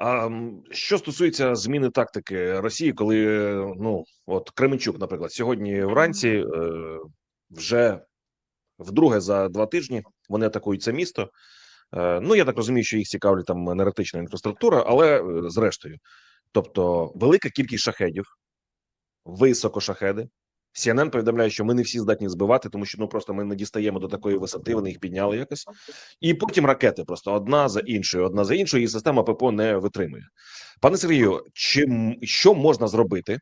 А що стосується зміни тактики Росії, коли е, ну от Кременчук, наприклад, сьогодні вранці е, вже вдруге за два тижні вони атакують це місто. Е, ну я так розумію, що їх цікавлять там енергетична інфраструктура, але е, зрештою, тобто велика кількість шахедів, високо шахеди. CNN повідомляє, що ми не всі здатні збивати, тому що ну просто ми не дістаємо до такої висоти. Вони їх підняли якось, і потім ракети просто одна за іншою, одна за іншою, і система ППО не витримує. Пане Сергію, чи що можна зробити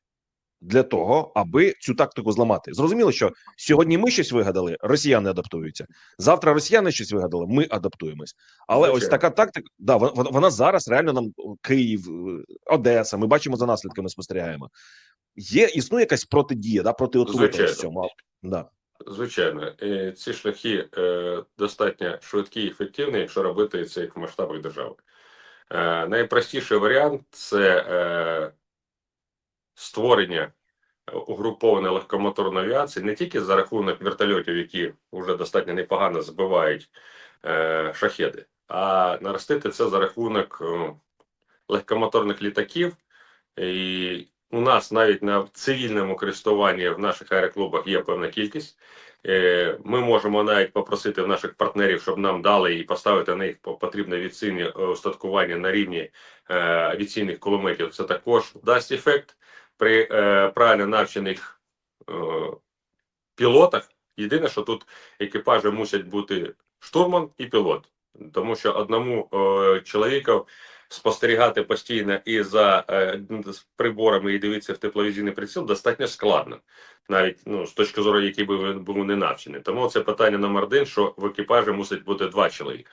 для того, аби цю тактику зламати? Зрозуміло, що сьогодні ми щось вигадали, росіяни адаптуються. Завтра росіяни щось вигадали, ми адаптуємось. Але ось така тактика, да, вона, вона- вона зараз реально нам Київ, е, Одеса. Ми бачимо за наслідками, спостерігаємо. Є існує якась протидія, да, проти цьому. Да. Звичайно, і ці шляхи е, достатньо швидкі і ефективні, якщо робити це як в масштабах держави. Е, найпростіший варіант це е, створення угрупованої легкомоторної авіації не тільки за рахунок вертольотів, які вже достатньо непогано збивають е, шахеди, а наростити це за рахунок е, легкомоторних літаків. І у нас навіть на цивільному користуванні в наших аероклубах є певна кількість. Е, Ми можемо навіть попросити в наших партнерів, щоб нам дали і поставити на їх по- потрібне авіаційне устаткування на рівні е, авіаційних кулеметів. Це також дасть ефект при е, правильно навчених пілотах. Єдине, що тут екіпажі мусять бути штурман і пілот, тому що одному чоловіку спостерігати постійно і за е, з приборами і дивитися в тепловізійний приціл достатньо складно, навіть ну з точки зору, який би він був не навчений. Тому це питання номер один, що в екіпажі мусить бути два чоловіка.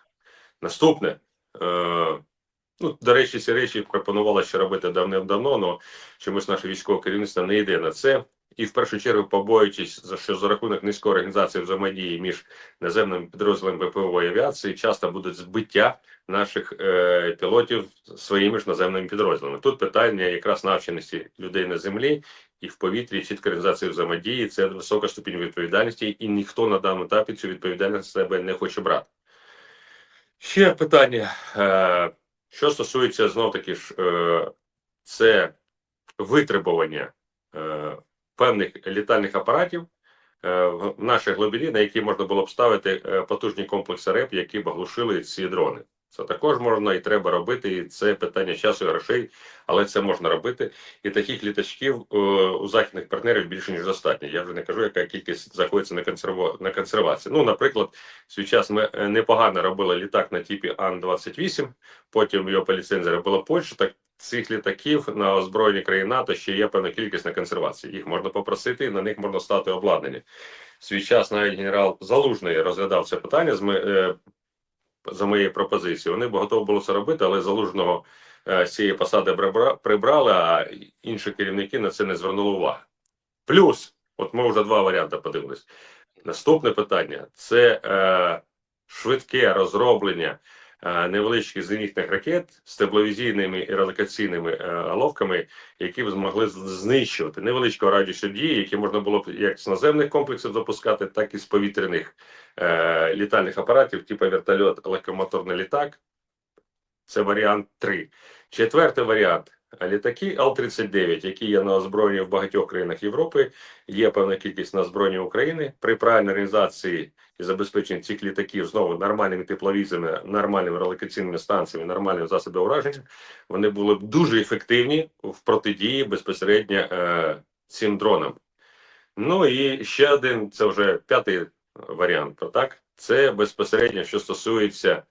Наступне. Е, Ну, до речі, ці речі пропонували ще робити давним-давно, але чомусь наше військове керівництво не йде на це. І в першу чергу, побоюючись, що за рахунок низької організації взаємодії між наземними підрозділами ВПО і авіації, часто будуть збиття наших е, пілотів своїми ж наземними підрозділами. Тут питання якраз навченості людей на землі і в повітрі, чітка організація взаємодії, це висока ступінь відповідальності, і ніхто на даному етапі цю відповідальність на себе не хоче брати. Ще питання. Е, що стосується знов таки ж, е, це витребування е, певних літальних апаратів е, в нашій глибині, на які можна було б ставити е, потужні комплекси РЕП, які б оглушили ці дрони. Це також можна і треба робити, і це питання часу і грошей, але це можна робити. І таких літачків е, у західних партнерів більше ніж достатньо. Я вже не кажу, яка кількість знаходиться на консерво на консервації. Ну, наприклад, свій час ми е, непогано робили літак на типі Ан-28, потім його по ліцензії робила Польща. Так цих літаків на озброєнні країн НАТО ще є певна кількість на консервації. Їх можна попросити, і на них можна стати обладнані. Свій час навіть генерал Залужний розглядав це питання з ми, е, за моєю пропозицією. Вони б готові було це робити, але залужного е, з цієї посади прибрали, а інші керівники на це не звернули уваги. Плюс, от ми вже два варіанти подивились. Наступне питання це е, швидке розроблення невеличких зенітних ракет з тепловізійними і релокаційними ловками, які б змогли знищувати невеличкого радіусу дії, які можна було б як з наземних комплексів запускати, так і з повітряних е, літальних апаратів, типу вертольот, легкомоторний літак. Це варіант 3. Четвертий варіант. Літаки Л-39, які є на озброєнні в багатьох країнах Європи, є певна кількість на озброєнні України. При правильній організації і забезпеченні цих літаків знову нормальними тепловізами, нормальними релокаційними станціями, нормальними засобами ураження, вони були б дуже ефективні в протидії безпосередньо е, цим дронам. Ну і ще один, це вже п'ятий варіант, так? Це безпосередньо, що стосується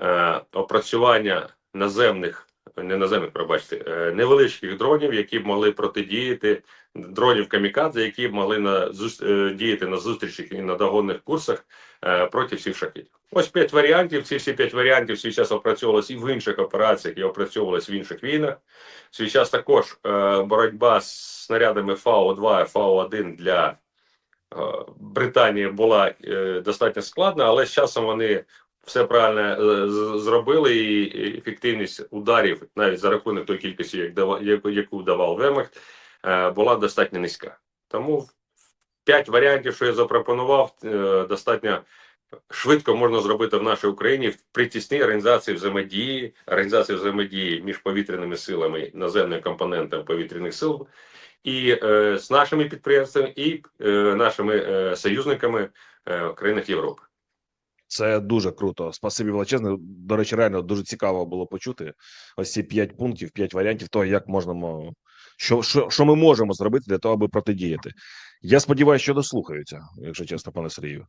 е, опрацювання наземних, не наземних, пробачте, е, невеличких дронів, які б могли протидіяти дронів камікадзе, які б могли на е, діяти на зустрічах і на догонних курсах е, проти всіх шахетів. Ось п'ять варіантів. Ці всі п'ять варіантів свій час опрацьовувалися і в інших операціях, і опрацьовувалися в інших війнах. Свій час також боротьба з снарядами ФАО-2 ФАО-1 для е, Британії була достатньо складна, але з часом вони все правильно е, зробили, і ефективність ударів, навіть за рахунок тої кількості, яку, давав Вермахт, е, була достатньо низька. Тому п'ять варіантів, що я запропонував, е, достатньо швидко можна зробити в нашій Україні при тісній організації взаємодії, організації взаємодії між повітряними силами, наземним компонентом повітряних сил і е, з нашими підприємствами, і е, нашими е, союзниками е, країнах Європи. Це дуже круто. Спасибі величезне. До речі, реально дуже цікаво було почути ось ці п'ять пунктів, п'ять варіантів того, як можна що, що, що ми можемо зробити для того, аби протидіяти. Я сподіваюся, що дослухаються, якщо чесно, пане Сергію.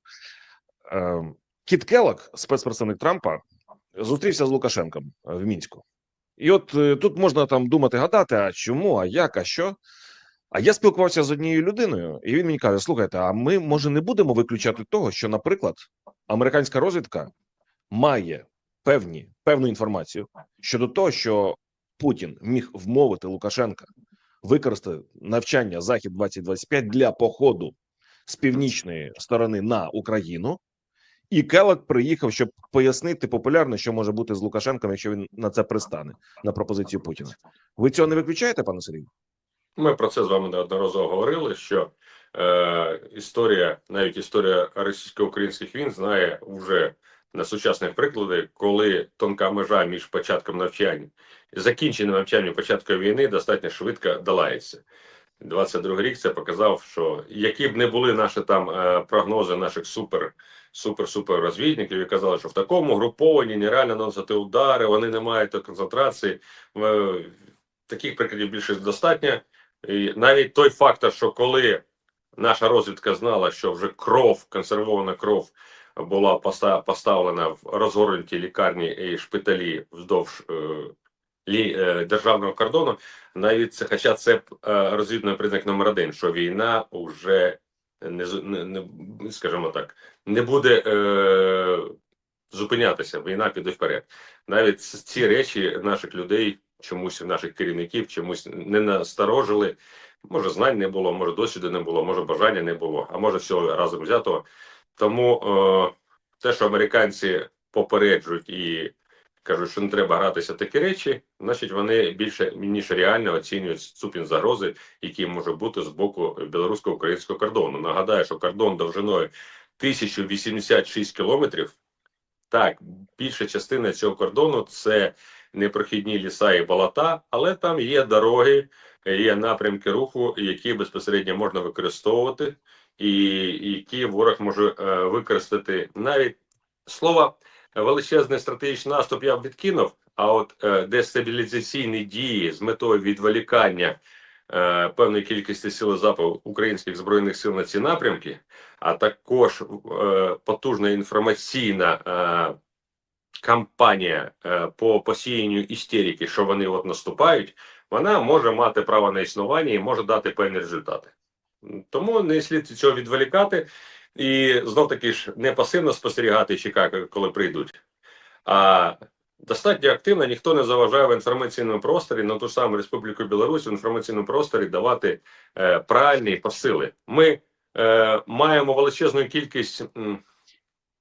Ем, Кіт Келлок, спецпредставник Трампа, зустрівся з Лукашенком е, в мінську. І от е, тут можна там думати, гадати, а чому, а як, а що. А я спілкувався з однією людиною, і він мені каже: слухайте, а ми може не будемо виключати того, що, наприклад, американська розвідка має певні певну інформацію щодо того, що Путін міг вмовити Лукашенка використати навчання Захід 2025 для походу з північної сторони на Україну. І Келок приїхав, щоб пояснити популярно, що може бути з Лукашенком, якщо він на це пристане на пропозицію Путіна. Ви цього не виключаєте, пане Сергію? Ми про це з вами неодноразово говорили. Що е, історія, навіть історія російсько-українських війн, знає вже на сучасних прикладах, коли тонка межа між початком навчань і закінченням навчання початком війни достатньо швидко долається. 22 рік це показав, що які б не були наші там е, прогнози наших супер супер супер розвідників, і казали, що в такому групованні нереально наносити удари, вони не мають концентрації. Е, таких прикладів більше достатньо. І навіть той фактор, що коли наша розвідка знала, що вже кров, консервована кров була поста- поставлена в розгорнуті лікарні і шпиталі вздовж е, е, державного кордону, навіть це, хоча це е, розвідний признак номер один, що війна вже не, не скажімо так, не буде е, зупинятися. Війна піде вперед. Навіть ці речі наших людей, чомусь наших керівників, чомусь не насторожили. Може, знань не було, може досвіду не було, може бажання не було, а може всього разом взятого. Тому е, те, що американці попереджують і кажуть, що не треба гратися такі речі, значить вони більше ніж реально оцінюють ступінь загрози, який може бути з боку білорусько-українського кордону. Нагадаю, що кордон довжиною 1086 кілометрів. Так, більша частина цього кордону це непрохідні ліса і болота, але там є дороги, є напрямки руху, які безпосередньо можна використовувати, і які ворог може е, використати навіть слово величезний стратегічний наступ я б відкинув. А от е, дестабілізаційні дії з метою відволікання е, певної кількості сил запав українських збройних сил на ці напрямки, а також е, потужна інформаційна е, кампанія е, по посіянню істерики, що вони от наступають, вона може мати право на існування і може дати певні результати. Тому не слід цього відволікати і знов таки ж не пасивно спостерігати чекати, коли прийдуть. А достатньо активно ніхто не заважає в інформаційному просторі на ту саму Республіку Білорусь в інформаційному просторі давати е, правильні посили. Ми е, маємо величезну кількість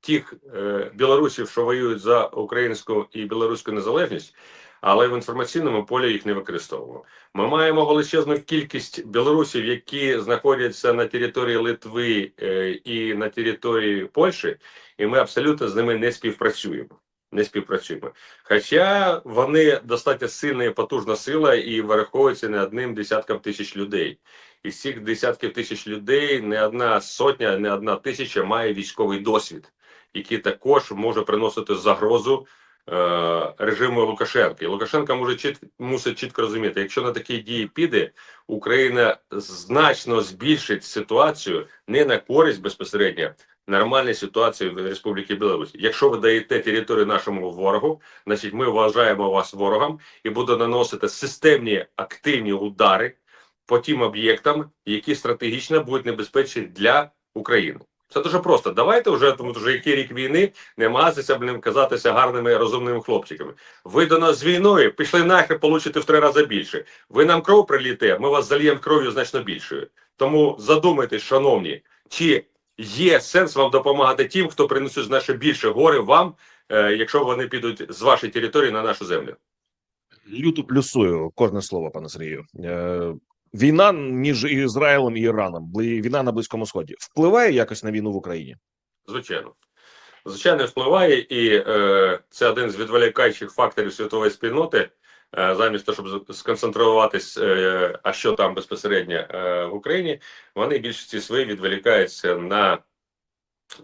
тих е, білорусів, що воюють за українську і білоруську незалежність, але в інформаційному полі їх не використовуємо. Ми маємо величезну кількість білорусів, які знаходяться на території Литви е, і на території Польщі, і ми абсолютно з ними не співпрацюємо. Не співпрацюємо. Хоча вони достатньо сильна і потужна сила і вираховуються не одним десятком тисяч людей. Із цих десятків тисяч людей не одна сотня, не одна тисяча має військовий досвід, який також може приносити загрозу е, режиму Лукашенка. І Лукашенка може чіт, мусить чітко розуміти, якщо на такі дії піде, Україна значно збільшить ситуацію не на користь безпосередньо нормальної ситуації в Республіці Білорусь. Якщо ви даєте територію нашому ворогу, значить ми вважаємо вас ворогом і буде наносити системні активні удари по тим об'єктам, які стратегічно будуть небезпечні для України. Це дуже просто. Давайте вже тому, що який рік війни не мазатися, блін, казатися гарними розумними хлопчиками. Ви до нас з війною пішли нахер, получите в три рази більше. Ви нам кров приліте, ми вас зальємо кров'ю значно більшою. Тому задумайтесь, шановні, чи є сенс вам допомагати тим, хто принесуть значно більше гори вам, е, якщо вони підуть з вашої території на нашу землю. Люто плюсую кожне слово, пане Сергію. Війна між Ізраїлем і Іраном, війна на Близькому Сході, впливає якось на війну в Україні? Звичайно. Звичайно, впливає, і е, це один з відволікаючих факторів світової спільноти. Е, замість того, щоб сконцентруватись, е, а що там безпосередньо е, в Україні, вони більшості свої відволікаються на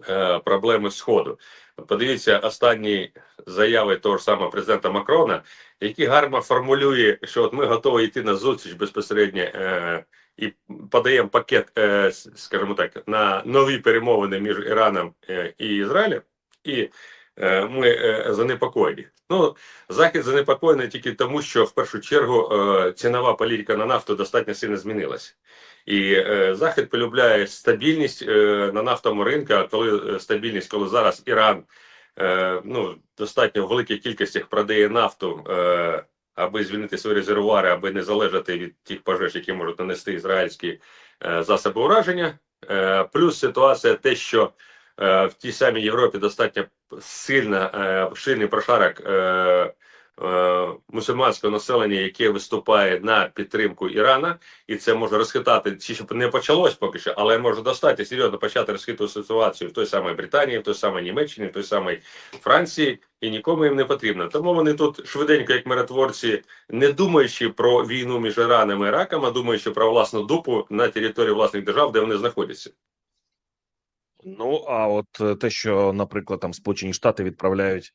е, проблеми Сходу. Подивіться останні заяви того ж самого президента Макрона, який гарно формулює, що от ми готові йти на зустріч безпосередньо е, і подаємо пакет, е, скажімо так, на нові перемовини між Іраном е, і Ізраїлем, і ми е, занепокоєні. Ну, Захід занепокоєний тільки тому, що в першу чергу е, цінова політика на нафту достатньо сильно змінилася. І е, Захід полюбляє стабільність е, на нафтовому ринку, коли е, стабільність, коли зараз Іран е, ну, достатньо в великих кількостях продає нафту, е, аби звільнити свої резервуари, аби не залежати від тих пожеж, які можуть нанести ізраїльські е, засоби ураження. Е, плюс ситуація те, що е, в тій самій Європі достатньо сильна, е, сильний прошарок е, е, мусульманського населення, яке виступає на підтримку Ірана, і це може розхитати, чи щоб не почалось поки що, але може достатньо серйозно почати розхитувати ситуацію в той самій Британії, в той самій Німеччині, в той самій Франції, і нікому їм не потрібно. Тому вони тут швиденько, як миротворці, не думаючи про війну між Іраном і Іраком, а думаючи про власну дупу на території власних держав, де вони знаходяться. Ну а от е, те, що, наприклад, там Сполучені Штати відправляють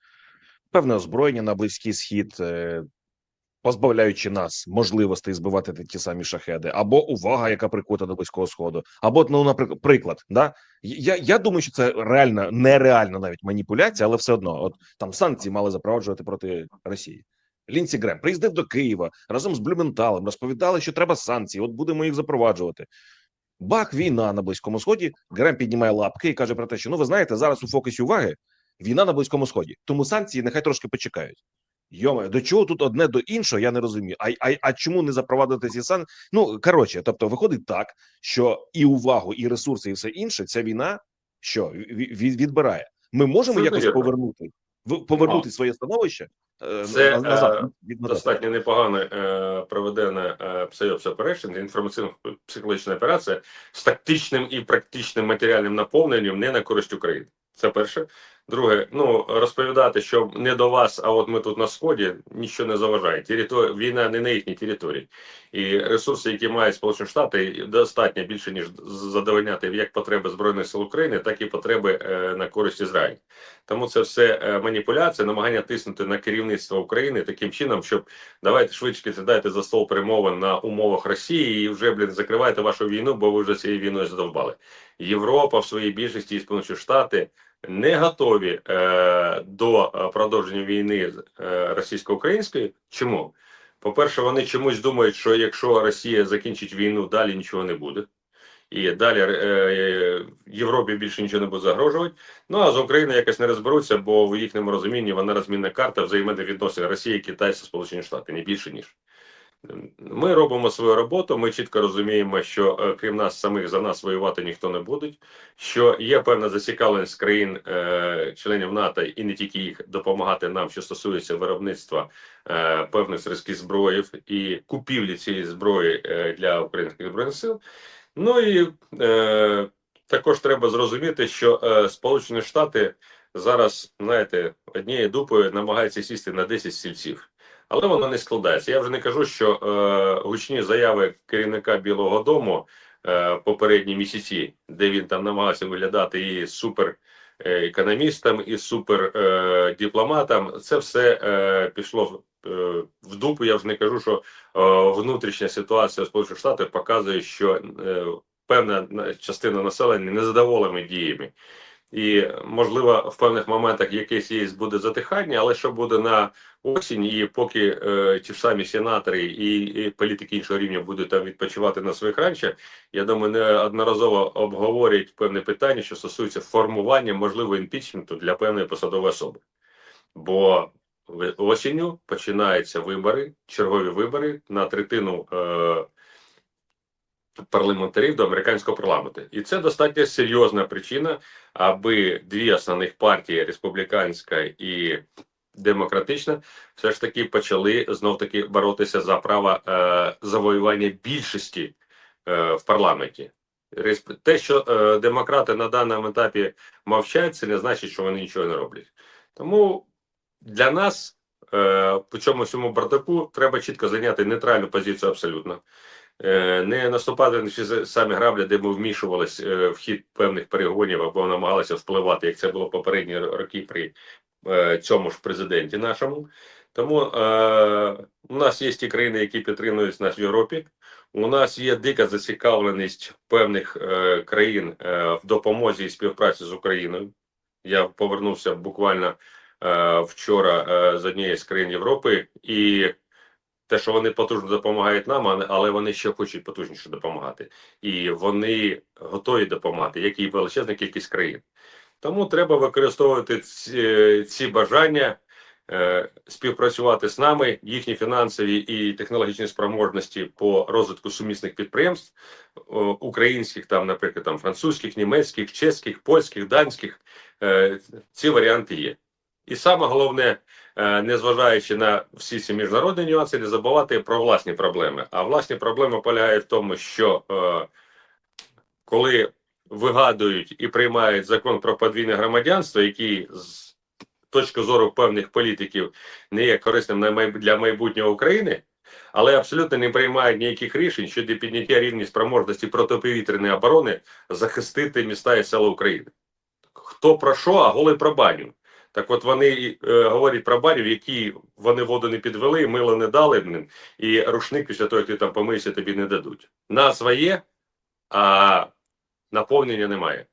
певне озброєння на близький схід, е, позбавляючи нас можливостей збивати ті самі шахеди, або увага, яка прикута до близького сходу, або ну, наприклад, приклад, да я, я думаю, що це реальна, нереальна навіть маніпуляція, але все одно, от там санкції мали запроваджувати проти Росії. Лінці Грем приїздив до Києва разом з Блюменталем, розповідали, що треба санкції. От будемо їх запроваджувати. Бах, війна на близькому сході. Грем піднімає лапки і каже про те, що ну ви знаєте, зараз у фокусі уваги війна на близькому сході. Тому санкції нехай трошки почекають. Йоме, до чого тут одне до іншого, я не розумію. А, а, а чому не запровадити ці сан? Ну коротше, тобто, виходить так, що і увагу, і ресурси, і все інше, ця війна що ві- ві- відбирає. Ми можемо Це якось повернути повернути своє становище Це, назад. е, від достатньо непогано е, проведена е, PSYOPS Operation, інформаційно-психологічна операція з тактичним і практичним матеріальним наповненням не на користь України. Це перше. Друге, ну розповідати, що не до вас, а от ми тут на сході, нічого не заважає. Територія війна не на їхній території, і ресурси, які мають Сполучені Штати, достатньо більше ніж задовольняти як потреби збройних сил України, так і потреби е, на користь Ізраїлю. Тому це все е, маніпуляція, намагання тиснути на керівництво України таким чином, щоб давайте швидше сідайте за стол перемовин на умовах Росії і вже блін закривайте вашу війну, бо ви вже цією війною задовбали. Європа в своїй більшості і Сполучені Штати не готові е, до е, продовження війни е, російсько-української. Чому? По-перше, вони чомусь думають, що якщо Росія закінчить війну, далі нічого не буде. І далі е, Європі більше нічого не буде загрожувати. Ну а з України якось не розберуться, бо в їхньому розумінні вона розмінна карта взаємних відносин Росії, Китаю та Сполучені Штати, не більше ніж. Ми робимо свою роботу. Ми чітко розуміємо, що е, крім нас самих за нас воювати ніхто не буде. Що є певна зацікавленість країн е, членів НАТО і не тільки їх допомагати нам, що стосується виробництва е, певних зразків зброї і купівлі цієї зброї для українських збройних сил. Ну і також треба зрозуміти, що Сполучені Штати зараз, знаєте, однією дупою намагаються сісти на 10 стільців. Але воно не складається. Я вже не кажу, що е, гучні заяви керівника Білого Дому е, попередні місяці, де він там намагався виглядати і супер е, економістом, і супер е, це все е, пішло в, е, в дупу. Я вже не кажу, що е, внутрішня ситуація в Сполучених Штатах показує, що е, певна частина населення незадоволена діями. І можливо в певних моментах якесь є буде затихання, але що буде на осінь, і поки е, ті ж самі сенатори і, і політики іншого рівня будуть там відпочивати на своїх ранчах, я думаю, неодноразово обговорять певне питання, що стосується формування можливого імпічменту для певної посадової особи. Бо осінню починаються вибори, чергові вибори на третину. Е, парламентарів до американського парламенту, і це достатньо серйозна причина, аби дві основних партії республіканська і демократична, все ж таки почали знов таки боротися за право е, завоювання більшості е, в парламенті. Те, що е, демократи на даному етапі мовчать, це не значить, що вони нічого не роблять. Тому для нас е, по цьому всьому бардаку треба чітко зайняти нейтральну позицію абсолютно. Е, не наступати на самі граблі, де ми вмішувалися е, в хід певних перегонів або намагалися впливати, як це було попередні роки при е, цьому ж президенті нашому. Тому е, у нас є ті країни, які підтримують нас в Європі. У нас є дика зацікавленість певних е, країн е, в допомозі і співпраці з Україною. Я повернувся буквально е, вчора е, з однієї з країн Європи, і те, що вони потужно допомагають нам, але вони ще хочуть потужніше допомагати, і вони готові допомагати, як і величезна кількість країн. Тому треба використовувати ці, ці бажання, е, співпрацювати з нами, їхні фінансові і технологічні спроможності по розвитку сумісних підприємств українських, там, наприклад, там французьких, німецьких, чеських, польських, данських. Е, ці варіанти є. І саме головне, е, незважаючи на всі ці міжнародні нюанси, не забувати про власні проблеми. А власні проблеми полягають в тому, що е, коли вигадують і приймають закон про подвійне громадянство, який з точки зору певних політиків не є корисним для майбутнього України, але абсолютно не приймають ніяких рішень щодо підняття рівня спроможності протиповітряної оборони захистити міста і села України. Хто про що, а голий про баню. Так от вони е, говорять про барів, які вони воду не підвели, мило не дали, ним, і рушник після того, як ти там помиєшся, тобі не дадуть. Назва є, а наповнення немає.